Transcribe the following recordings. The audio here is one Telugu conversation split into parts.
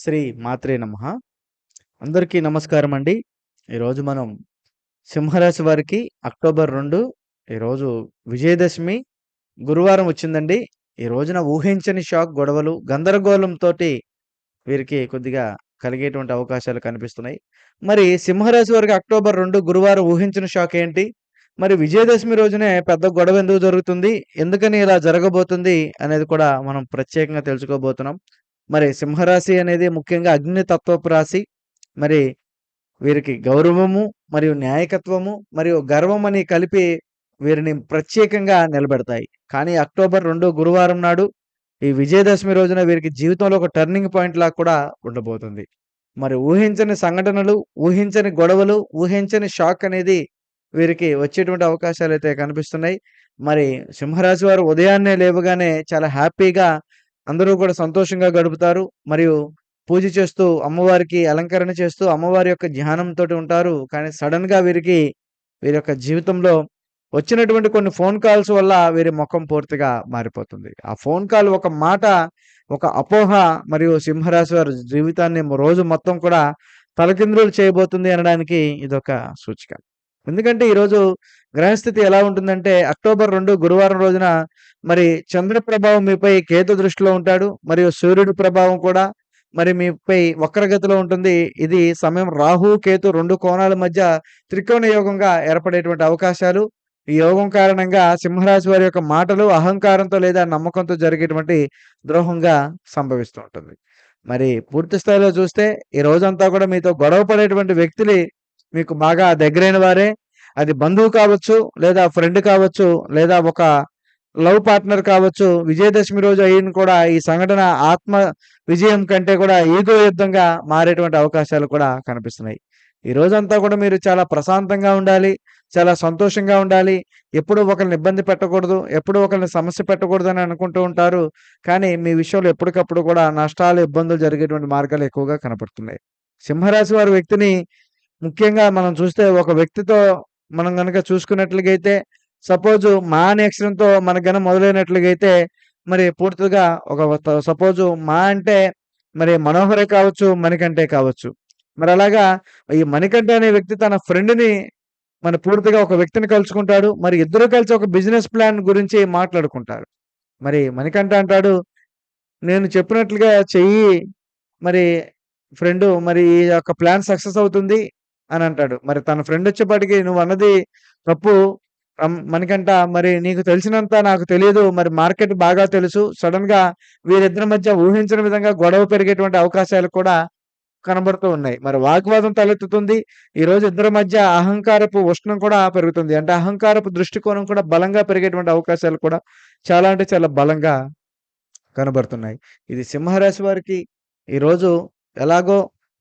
శ్రీ మాత్రే నమ అందరికీ నమస్కారం అండి. ఈరోజు మనం సింహరాశి వారికి అక్టోబర్ రెండు ఈరోజు విజయదశమి గురువారం వచ్చిందండి. ఈ రోజున ఊహించని షాక్ గొడవలు, గందరగోళంతో వీరికి కొద్దిగా కలిగేటువంటి అవకాశాలు కనిపిస్తున్నాయి. మరి సింహరాశి వారికి అక్టోబర్ రెండు గురువారం ఊహించిన షాక్ ఏంటి? మరి విజయదశమి రోజునే పెద్ద గొడవ ఎందుకు జరుగుతుంది? ఎందుకని ఇలా జరగబోతుంది? అనేది కూడా మనం ప్రత్యేకంగా తెలుసుకోబోతున్నాం. మరి సింహరాశి అనేది ముఖ్యంగా అగ్నితత్వపు రాశి. మరి వీరికి గౌరవము, మరియు న్యాయకత్వము, మరియు గర్వం అని కలిపి వీరిని ప్రత్యేకంగా నిలబెడతాయి. కానీ అక్టోబర్ రెండో గురువారం నాడు ఈ విజయదశమి రోజున వీరికి జీవితంలో ఒక టర్నింగ్ పాయింట్ లా కూడా ఉండబోతుంది. మరి ఊహించని సంఘటనలు, ఊహించని గొడవలు, ఊహించని షాక్ అనేది వీరికి వచ్చేటువంటి అవకాశాలు అయితే కనిపిస్తున్నాయి. మరి సింహరాశి వారు ఉదయాన్నే లేవగానే చాలా హ్యాపీగా అందరూ కూడా సంతోషంగా గడుపుతారు. మరియు పూజ చేస్తూ, అమ్మవారికి అలంకరణ చేస్తూ, అమ్మవారి యొక్క ధ్యానంతోటి ఉంటారు. కానీ సడన్గా వీరికి వీరి యొక్క జీవితంలో వచ్చినటువంటి కొన్ని ఫోన్ కాల్స్ వల్ల వీరి మొఖం పూర్తిగా మారిపోతుంది. ఆ ఫోన్ కాల్ ఒక మాట, ఒక అపోహ మరియు సింహరాశి వారి జీవితాన్ని రోజు మొత్తం కూడా తలకిందులు చేయబోతుంది అనడానికి ఇదొక సూచిక. ఎందుకంటే ఈరోజు గ్రహస్థితి ఎలా ఉంటుందంటే అక్టోబర్ రెండు గురువారం రోజున మరి చంద్ర ప్రభావం మీపై కేతు దృష్టిలో ఉంటాడు. మరియు సూర్యుడి ప్రభావం కూడా మరి మీపై వక్రగతిలో ఉంటుంది. ఇది సమయం రాహు, కేతు రెండు కోణాల మధ్య త్రికోణ యోగంగా ఏర్పడేటువంటి అవకాశాలు. ఈ యోగం కారణంగా సింహరాశి వారి యొక్క మాటలు అహంకారంతో లేదా నమ్మకంతో జరిగేటువంటి ద్రోహంగా సంభవిస్తూ ఉంటుంది. మరి పూర్తి స్థాయిలో చూస్తే ఈ రోజంతా కూడా మీతో గొడవ పడేటువంటి వ్యక్తులు మీకు బాగా దగ్గరైన వారే. అది బంధువు కావచ్చు, లేదా ఫ్రెండ్ కావచ్చు, లేదా ఒక లవ్ పార్ట్నర్ కావచ్చు. విజయదశమి రోజు అయిన కూడా ఈ సంఘటన ఆత్మ విజయం కంటే కూడా ఈగో యుద్ధంగా మారేటువంటి అవకాశాలు కూడా కనిపిస్తున్నాయి. ఈ రోజంతా కూడా మీరు చాలా ప్రశాంతంగా ఉండాలి. చాలా సంతోషంగా ఉండాలి. ఎప్పుడు ఒకరిని ఇబ్బంది పెట్టకూడదు. ఎప్పుడూ ఒకరిని సమస్య పెట్టకూడదని అనుకుంటూ ఉంటారు. కానీ మీ విషయంలో ఎప్పటికప్పుడు కూడా నష్టాలు, ఇబ్బందులు జరిగేటువంటి మార్గాలు ఎక్కువగా కనపడుతున్నాయి. సింహరాశి వారి వ్యక్తిని ముఖ్యంగా మనం చూస్తే ఒక వ్యక్తితో మనం కనుక చూసుకున్నట్లుగైతే సపోజ్ మా అనే అక్షరంతో మనకు గన మొదలైనట్లుగైతే మరి పూర్తిగా ఒక త సపోజ్ మా అంటే మరి మనోహరే కావచ్చు, మణికంఠే కావచ్చు. మరి అలాగా ఈ మణికంఠ అనే వ్యక్తి తన ఫ్రెండ్‌ని మరి పూర్తిగా ఒక వ్యక్తిని కలుసుకుంటాడు. మరి ఇద్దరు కలిసి ఒక బిజినెస్ ప్లాన్ గురించి మాట్లాడుకుంటారు. మరి మణికంఠ అంటాడు, "నేను చెప్పినట్లుగా చెయ్యి. మరి ఫ్రెండు మరి ఈ యొక్క ప్లాన్ సక్సెస్ అవుతుంది" అని అంటాడు. మరి తన ఫ్రెండ్ వచ్చేపాటికి "నువ్వన్నది తప్పు మనకంట మరి నీకు తెలిసినంత నాకు తెలియదు మరి మార్కెట్ బాగా తెలుసు. సడెన్‌గా వీరిద్దరి మధ్య ఊహించిన విధంగా గొడవ పెరిగేటువంటి అవకాశాలు కూడా కనబడుతూ ఉన్నాయి. మరి వాగ్వాదం తలెత్తుతుంది. ఈరోజు ఇద్దరి మధ్య అహంకారపు ఉష్ణం కూడా పెరుగుతుంది. అంటే అహంకారపు దృష్టికోణం కూడా బలంగా పెరిగేటువంటి అవకాశాలు కూడా చాలా అంటే చాలా బలంగా కనబడుతున్నాయి. ఇది సింహరాశి వారికి ఈరోజు ఎలాగో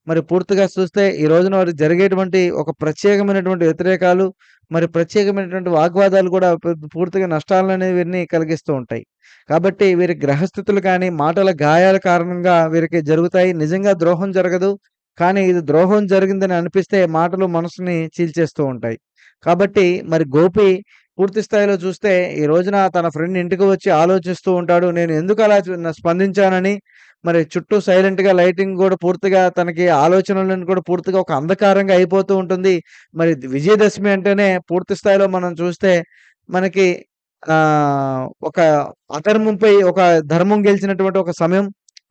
మరి పూర్తిగా చూస్తే ఈ రోజున వారు జరిగేటువంటి ఒక ప్రత్యేకమైనటువంటి వ్యతిరేకాలు, మరి ప్రత్యేకమైనటువంటి వాగ్వాదాలు కూడా పూర్తిగా నష్టాలనేవి అనేవి కలిగిస్తూ ఉంటాయి. కాబట్టి వీరి గ్రహస్థితులు కానీ, మాటల గాయాల కారణంగా వీరికి జరుగుతాయి. నిజంగా ద్రోహం జరగదు. కానీ ఇది ద్రోహం జరిగిందని అనిపిస్తే మాటలు మనసుని చీల్చేస్తూ ఉంటాయి. కాబట్టి మరి గోపి పూర్తి స్థాయిలో చూస్తే ఈ రోజున తన ఫ్రెండ్ ఇంటికి వచ్చి ఆలోచిస్తూ ఉంటాడు. నేను ఎందుకు అలా స్పందించానని. మరి చుట్టూ సైలెంట్‌గా లైటింగ్ కూడా పూర్తిగా తనకి ఆలోచనలను కూడా పూర్తిగా ఒక అంధకారంగా అయిపోతూ ఉంటుంది. మరి విజయదశమి అంటేనే పూర్తి స్థాయిలో మనం చూస్తే మనకి ఒక అధర్మంపై ఒక ధర్మం గెలిచినటువంటి ఒక సమయం.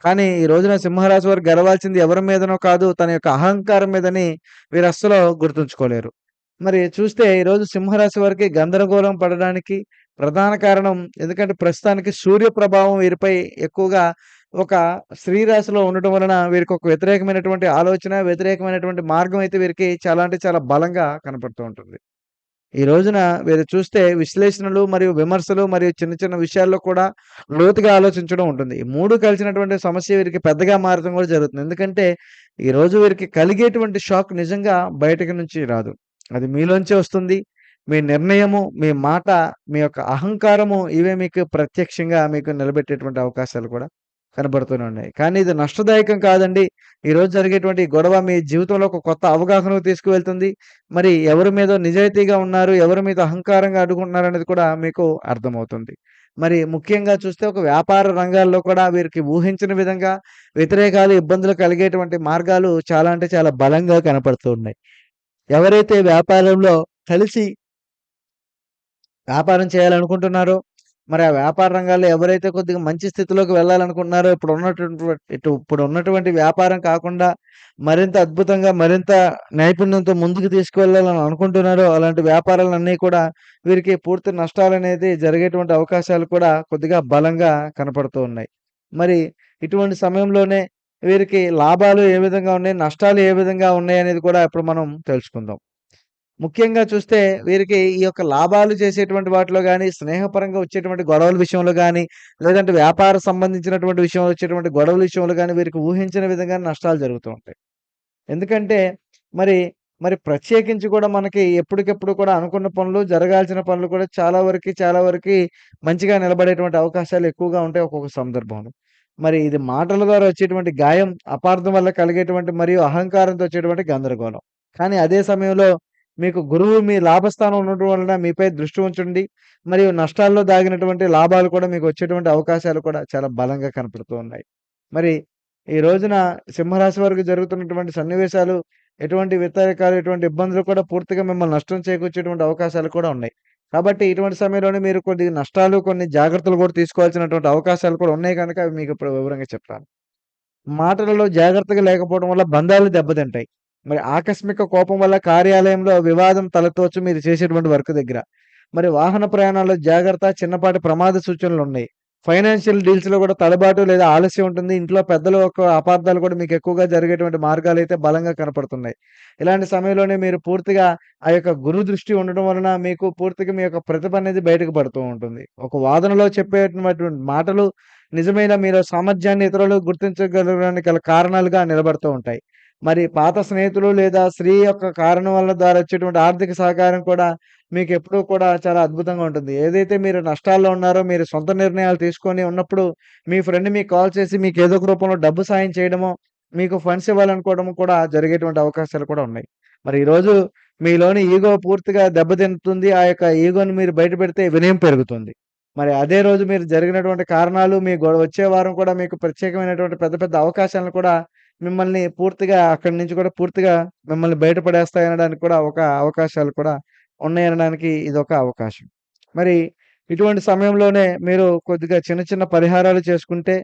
కానీ ఈ రోజున సింహరాశి వారు గెలవాల్సింది ఎవరి మీదనో కాదు తన యొక్క అహంకారం మీదని వీరు అస్సలు గుర్తుంచుకోలేరు. మరి చూస్తే ఈరోజు సింహరాశి వారికి గందరగోళం పడడానికి ప్రధాన కారణం ఎందుకంటే ప్రస్తుతానికి సూర్య ప్రభావం వీరిపై ఎక్కువగా ఒక స్త్రీ రాశిలో ఉండటం వలన వీరికి ఒక వ్యతిరేకమైనటువంటి ఆలోచన, వ్యతిరేకమైనటువంటి మార్గం అయితే వీరికి చాలా అంటే చాలా బలంగా కనపడుతూ ఉంటుంది. ఈ రోజున వీరు చూస్తే విశ్లేషణలు మరియు విమర్శలు మరియు చిన్న చిన్న విషయాల్లో కూడా లోతుగా ఆలోచించడం ఉంటుంది. ఈ మూడు కలిసినటువంటి సమస్య వీరికి పెద్దగా మారడం కూడా జరుగుతుంది. ఎందుకంటే ఈ రోజు వీరికి కలిగేటువంటి షాక్ నిజంగా బయటకు నుంచి రాదు. అది మీలోంచే వస్తుంది. మీ నిర్ణయము, మీ మాట, మీ యొక్క అహంకారము ఇవే మీకు ప్రత్యక్షంగా మీకు నిలబెట్టేటువంటి అవకాశాలు కూడా కనబడుతూనే ఉన్నాయి. కానీ ఇది నష్టదాయకం కాదండి. ఈరోజు జరిగేటువంటి గొడవ మీ జీవితంలో ఒక కొత్త అవగాహనకు తీసుకువెళ్తుంది. మరి ఎవరి మీద నిజాయితీగా ఉన్నారు, ఎవరి మీద అహంకారంగా అడుగుంటున్నారనేది కూడా మీకు అర్థమవుతుంది. మరి ముఖ్యంగా చూస్తే ఒక వ్యాపార రంగాల్లో కూడా వీరికి ఊహించిన విధంగా వ్యతిరేకాలు, ఇబ్బందులు కలిగేటువంటి మార్గాలు చాలా అంటే చాలా బలంగా కనపడుతూ ఉన్నాయి. ఎవరైతే వ్యాపారంలో కలిసి వ్యాపారం చేయాలనుకుంటున్నారో, మరి ఆ వ్యాపార రంగాల్లో ఎవరైతే కొద్దిగా మంచి స్థితిలోకి వెళ్ళాలనుకుంటున్నారో ఇప్పుడు ఉన్నటువంటి ఇటు ఇప్పుడు ఉన్నటువంటి వ్యాపారం కాకుండా మరింత అద్భుతంగా, మరింత నైపుణ్యంతో ముందుకు తీసుకువెళ్ళాలని అనుకుంటున్నారో అలాంటి వ్యాపారాలన్నీ కూడా వీరికి పూర్తి నష్టాలు అనేది జరిగేటువంటి అవకాశాలు కూడా కొద్దిగా బలంగా కనపడుతూ ఉన్నాయి. మరి ఇటువంటి సమయంలోనే వీరికి లాభాలు ఏ విధంగా ఉన్నాయి, నష్టాలు ఏ విధంగా ఉన్నాయి అనేది కూడా ఇప్పుడు మనం తెలుసుకుందాం. ముఖ్యంగా చూస్తే వీరికి ఈ యొక్క లాభాలు చేసేటువంటి వాటిలో కానీ స్నేహపరంగా వచ్చేటువంటి గొడవల విషయంలో కానీ లేదంటే వ్యాపార సంబంధించినటువంటి విషయంలో వచ్చేటువంటి గొడవల విషయంలో కానీ వీరికి ఊహించిన విధంగా నష్టాలు జరుగుతూ ఉంటాయి. ఎందుకంటే మరి, మరి ప్రత్యేకించి కూడా మనకి ఎప్పటికెప్పుడు కూడా అనుకున్న పనులు, జరగాల్సిన పనులు కూడా చాలా వరకి, చాలా వరకి మంచిగా నిలబడేటువంటి అవకాశాలు ఎక్కువగా ఉంటాయి ఒక్కొక్క సందర్భంలో. మరి ఇది మాటల ద్వారా వచ్చేటువంటి గాయం, అపార్థం వల్ల కలిగేటువంటి మరియు అహంకారంతో వచ్చేటువంటి గందరగోళం. కానీ అదే సమయంలో మీకు గురువు మీ లాభస్థానం ఉండటం వలన మీపై దృష్టి ఉంచండి. మరియు నష్టాల్లో దాగినటువంటి లాభాలు కూడా మీకు వచ్చేటువంటి అవకాశాలు కూడా చాలా బలంగా కనపడుతూ ఉన్నాయి. మరి ఈ రోజున సింహరాశి వారికి జరుగుతున్నటువంటి సన్నివేశాలు ఎటువంటి వ్యతిరేకాలు, ఎటువంటి ఇబ్బందులు కూడా పూర్తిగా మిమ్మల్ని నష్టం చేకూర్చేటువంటి అవకాశాలు కూడా ఉన్నాయి. కాబట్టి ఇటువంటి సమయంలోనే మీరు కొన్ని నష్టాలు, కొన్ని జాగ్రత్తలు కూడా తీసుకోవాల్సినటువంటి అవకాశాలు కూడా ఉన్నాయి కనుక అవి మీకు ఇప్పుడు వివరంగా చెప్తాను. మాటలలో జాగ్రత్తగా లేకపోవడం వల్ల బంధాలు దెబ్బతింటాయి. మరి ఆకస్మిక కోపం వల్ల కార్యాలయంలో వివాదం తలెత్తవచ్చు మీరు చేసేటువంటి వర్క్ దగ్గర. మరి వాహన ప్రయాణాల్లో జాగ్రత్త, చిన్నపాటి ప్రమాద సూచనలు ఉన్నాయి ఫైనాన్షియల్ డీల్స్‌లో కూడా తడబాటు లేదా ఆలస్యం ఉంటుంది. ఇంట్లో పెద్దల యొక్క అపార్థాలు కూడా మీకు ఎక్కువగా జరిగేటువంటి మార్గాలు అయితే బలంగా కనపడుతున్నాయి. ఇలాంటి సమయంలోనే మీరు పూర్తిగా ఆ యొక్క గురు దృష్టి ఉండడం వలన మీకు పూర్తిగా మీ యొక్క ప్రతిభ అనేది బయటకు పడుతూ ఉంటుంది. ఒక వాదనలో చెప్పేటువంటి మాటలు నిజమైన మీరు సామర్థ్యాన్ని ఇతరులు గుర్తించగలగడానికి గల కారణాలుగా నిలబడుతూ ఉంటాయి. మరి పాత స్నేహితులు లేదా స్త్రీ యొక్క కారణం వల్ల ద్వారా వచ్చేటువంటి ఆర్థిక సహకారం కూడా మీకు ఎప్పుడూ కూడా చాలా అద్భుతంగా ఉంటుంది. ఏదైతే మీరు నష్టాల్లో ఉన్నారో, మీరు సొంత నిర్ణయాలు తీసుకొని ఉన్నప్పుడు మీ ఫ్రెండ్ మీకు కాల్ చేసి మీకు ఏదో ఒక రూపంలో డబ్బు సాయం చేయడమో, మీకు ఫండ్స్ ఇవ్వాలనుకోవడము కూడా జరిగేటువంటి అవకాశాలు కూడా ఉన్నాయి. మరి ఈరోజు మీలోని ఈగో పూర్తిగా దెబ్బతింటుంది. ఆ యొక్క ఈగోని మీరు బయటపెడితే వినయం పెరుగుతుంది. మరి అదే రోజు మీరు జరిగినటువంటి కారణాలు మీ గొ వచ్చే వారం కూడా మీకు ప్రత్యేకమైనటువంటి పెద్ద పెద్ద అవకాశాలను కూడా మిమ్మల్ని పూర్తిగా అక్కడి నుంచి కూడా పూర్తిగా మిమ్మల్ని బయటపడేస్తాయనడానికి కూడా ఒక అవకాశాలు కూడా ఉన్నాయనడానికి ఒక అవకాశం. మరి ఇటువంటి సమయంలోనే మీరు కొద్దిగా చిన్న చిన్న పరిహారాలు చేసుకుంటే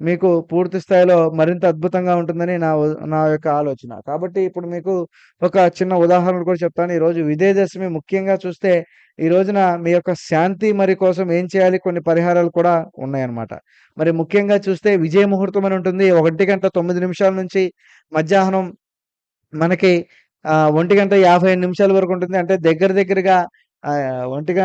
మీకు పూర్తి స్థాయిలో మరింత అద్భుతంగా ఉంటుందని నా నా యొక్క ఆలోచన. కాబట్టి ఇప్పుడు మీకు ఒక చిన్న ఉదాహరణ కూడా చెప్తాను. ఈరోజు విజయదశమి ముఖ్యంగా చూస్తే ఈ రోజున మీ యొక్క శాంతి మరి కోసం ఏం చేయాలి కొన్ని పరిహారాలు కూడా ఉన్నాయన్నమాట. మరి ముఖ్యంగా చూస్తే విజయ ముహూర్తం అని ఉంటుంది. 1:09 నిమిషాల నుంచి మధ్యాహ్నం మనకి ఒంటి గంట యాభై నిమిషాల వరకు ఉంటుంది. అంటే దగ్గర దగ్గరగా ఒంటిగా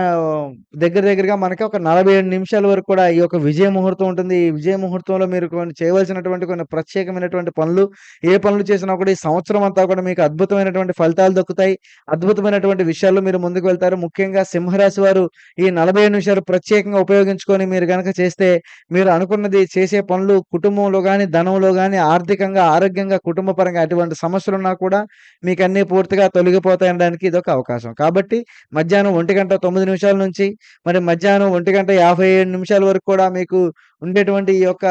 దగ్గర దగ్గరగా మనకి ఒక 47 నిమిషాల వరకు కూడా ఈ యొక్క విజయ ముహూర్తం ఉంటుంది. ఈ విజయ ముహూర్తంలో మీరు కొన్ని చేయవలసినటువంటి కొన్ని ప్రత్యేకమైనటువంటి పనులు, ఏ పనులు చేసినా కూడా ఈ సంవత్సరం అంతా కూడా మీకు అద్భుతమైనటువంటి ఫలితాలు దక్కుతాయి. అద్భుతమైనటువంటి విషయాల్లో మీరు ముందుకు వెళ్తారు. ముఖ్యంగా సింహరాశి వారు ఈ 47 నిమిషాలు ప్రత్యేకంగా ఉపయోగించుకొని మీరు గనక చేస్తే మీరు అనుకున్నది చేసే పనులు కుటుంబంలో గాని, ధనంలో గాని, ఆర్థికంగా, ఆరోగ్యంగా, కుటుంబ పరంగా ఎటువంటి సమస్యలున్నా కూడా మీకన్నీ పూర్తిగా తొలగిపోతాయనడానికి ఇదొక అవకాశం. కాబట్టి మధ్యాహ్నం 1:09 నిమిషాల నుంచి మరి మధ్యాహ్నం 1:57 నిమిషాల వరకు కూడా మీకు ఉండేటువంటి ఈ యొక్క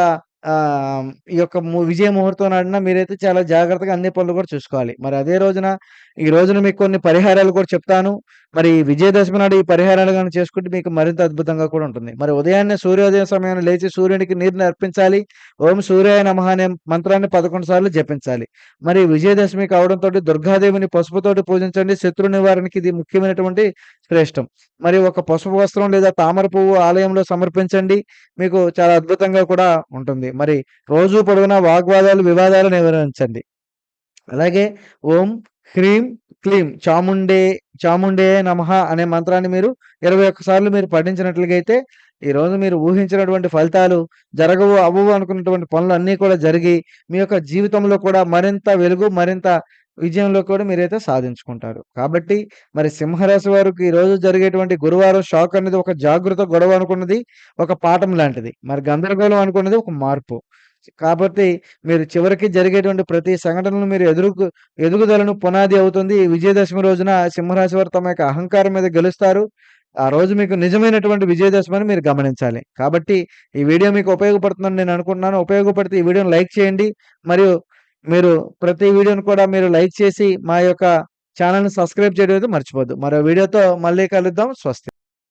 ఈ యొక్క ము విజయ ముహూర్తం నాడిన మీరైతే చాలా జాగ్రత్తగా అన్ని పనులు కూడా చూసుకోవాలి. మరి అదే రోజున ఈ రోజున మీకు కొన్ని పరిహారాలు కూడా చెప్తాను. మరి విజయదశమి నాడు ఈ పరిహారాలు కానీ చేసుకుంటే మీకు మరింత అద్భుతంగా కూడా ఉంటుంది. మరి ఉదయాన్నే సూర్యోదయం సమయాన్ని లేచి సూర్యునికి నీరుని అర్పించాలి. ఓం సూర్యాయ నమః అనే మంత్రాన్ని 11 సార్లు జపించాలి. మరి విజయదశమి కావడంతో దుర్గాదేవిని పసుపుతోటి పూజించండి. శత్రు నివారణకి ఇది ముఖ్యమైనటువంటి శ్రేష్టం. మరి ఒక పసుపు వస్త్రం లేదా తామర పువ్వు ఆలయంలో సమర్పించండి. మీకు చాలా అద్భుతంగా కూడా ఉంటుంది. మరి రోజు పొడవునా వాగ్వాదాలు, వివాదాలు నివారించండి. అలాగే ఓం హ్రీం క్లీం చాముండే చాముండే నమః అనే మంత్రాన్ని మీరు ఇరవై ఒక్కసార్లు మీరు పఠించినట్లుగైతే ఈరోజు మీరు ఊహించినటువంటి ఫలితాలు జరగవు, అవ్వవు అనుకున్నటువంటి పనులు అన్నీ కూడా జరిగి మీ యొక్క జీవితంలో కూడా మరింత వెలుగు, మరింత విజయంలో కూడా మీరైతే సాధించుకుంటారు. కాబట్టి మరి సింహరాశి వారికి ఈరోజు జరిగేటువంటి గురువారం షాక్ అనేది ఒక జాగ్రత్త గొడవ అనుకున్నది ఒక పాఠం లాంటిది. మరి గందరగోళం అనుకున్నది ఒక మార్పు. కాబట్టి మీరు చివరికి జరిగేటువంటి ప్రతి సంఘటనలు మీరు ఎదురుకు ఎదుగుదలను పునాది అవుతుంది. విజయదశమి రోజున సింహరాశి వారు తమ యొక్క అహంకారం మీద గెలుస్తారు. ఆ రోజు మీకు నిజమైనటువంటి విజయదశమి అని మీరు గమనించాలి. కాబట్టి ఈ వీడియో మీకు ఉపయోగపడుతుందని నేను అనుకుంటున్నాను. ఉపయోగపడితే ఈ వీడియోని లైక్ చేయండి. మరియు మీరు ప్రతి వీడియోను కూడా మీరు లైక్ చేసి మా యొక్క ఛానెల్‌ని సబ్స్క్రైబ్ చేయడం అయితే మర్చిపోవద్దు. మరో వీడియోతో మళ్ళీ కలుద్దాం. స్వస్తి.